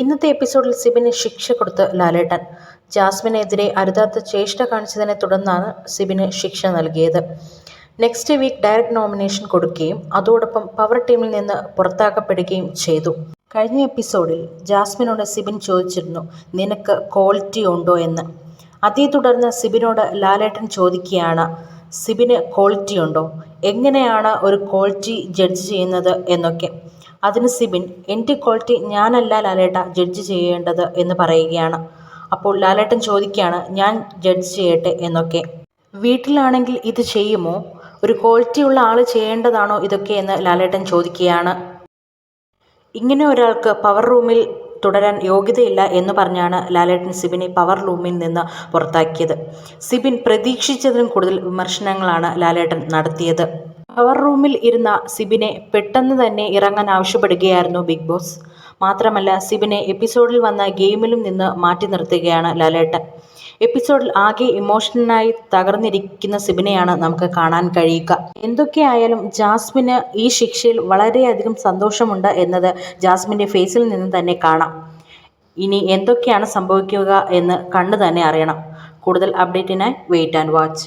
ഇന്നത്തെ എപ്പിസോഡിൽ സിബിന് ശിക്ഷ കൊടുത്ത് ലാലേട്ടൻ. ജാസ്മിനെതിരെ അരുതാത്ത ചേഷ്ട കാണിച്ചതിനെ തുടർന്നാണ് സിബിന് ശിക്ഷ നൽകിയത്. നെക്സ്റ്റ് വീക്ക് ഡയറക്റ്റ് നോമിനേഷൻ കൊടുക്കുകയും അതോടൊപ്പം പവർ ടീമിൽ നിന്ന് പുറത്താക്കപ്പെടുകയും ചെയ്തു. കഴിഞ്ഞ എപ്പിസോഡിൽ ജാസ്മിനോട് സിബിൻ ചോദിച്ചിരുന്നു നിനക്ക് ക്വാളിറ്റി ഉണ്ടോ എന്ന്? അതേ തുടർന്ന് സിബിനോട് ലാലേട്ടൻ ചോദിക്കുകയാണ് സിബിന് ക്വാളിറ്റി ഉണ്ടോ? എങ്ങനെയാണ് ഒരു ക്വാളിറ്റി ജഡ്ജ് ചെയ്യുന്നത്? എന്നൊക്കെ. അതിന് സിബിൻ എന്റെ ക്വാളിറ്റി ഞാനല്ല ലാലേട്ട ജഡ്ജ് ചെയ്യേണ്ടത് എന്ന് പറയുകയാണ്. അപ്പോൾ ലാലേട്ടൻ ചോദിക്കുകയാണ് ഞാൻ ജഡ്ജ് ചെയ്യട്ടെ എന്നൊക്കെ. വീട്ടിലാണെങ്കിൽ ഇത് ചെയ്യുമോ? ഒരു ക്വാളിറ്റി ഉള്ള ആൾ ചെയ്യേണ്ടതാണോ ഇതൊക്കെ എന്ന് ലാലേട്ടൻ ചോദിക്കുകയാണ്. ഇങ്ങനെ ഒരാൾക്ക് പവർ റൂമിൽ തുടരാൻ യോഗ്യതയില്ല എന്ന് പറഞ്ഞാണ് ലാലേട്ടൻ സിബിനെ പവർ റൂമിൽ നിന്ന് പുറത്താക്കിയത്. സിബിൻ പ്രതീക്ഷിച്ചതിലും കൂടുതൽ വിമർശനങ്ങളാണ് ലാലേട്ടൻ നടത്തിയത്. പവർ റൂമിൽ ഇരുന്ന സിബിനെ പെട്ടെന്ന് തന്നെ ഇറങ്ങാൻ ആവശ്യപ്പെടുകയായിരുന്നു ബിഗ് ബോസ്. മാത്രമല്ല സിബിനെ എപ്പിസോഡിൽ വന്ന ഗെയിമിലും നിന്ന് മാറ്റി നിർത്തുകയാണ് ലാലേട്ടൻ. എപ്പിസോഡിൽ ആകെ ഇമോഷണലായി തകർന്നിരിക്കുന്ന സിബിനെയാണ് നമുക്ക് കാണാൻ കഴിയുക. എന്തൊക്കെയായാലും ജാസ്മിന് ഈ ശിക്ഷയിൽ വളരെയധികം സന്തോഷമുണ്ട് എന്നത് ജാസ്മിന്റെ ഫേസിൽ നിന്ന് തന്നെ കാണാം. ഇനി എന്തൊക്കെയാണ് സംഭവിക്കുക എന്ന് കണ്ടു തന്നെ അറിയണം. കൂടുതൽ അപ്ഡേറ്റിനായി വെയിറ്റ് ആൻഡ് വാച്ച്.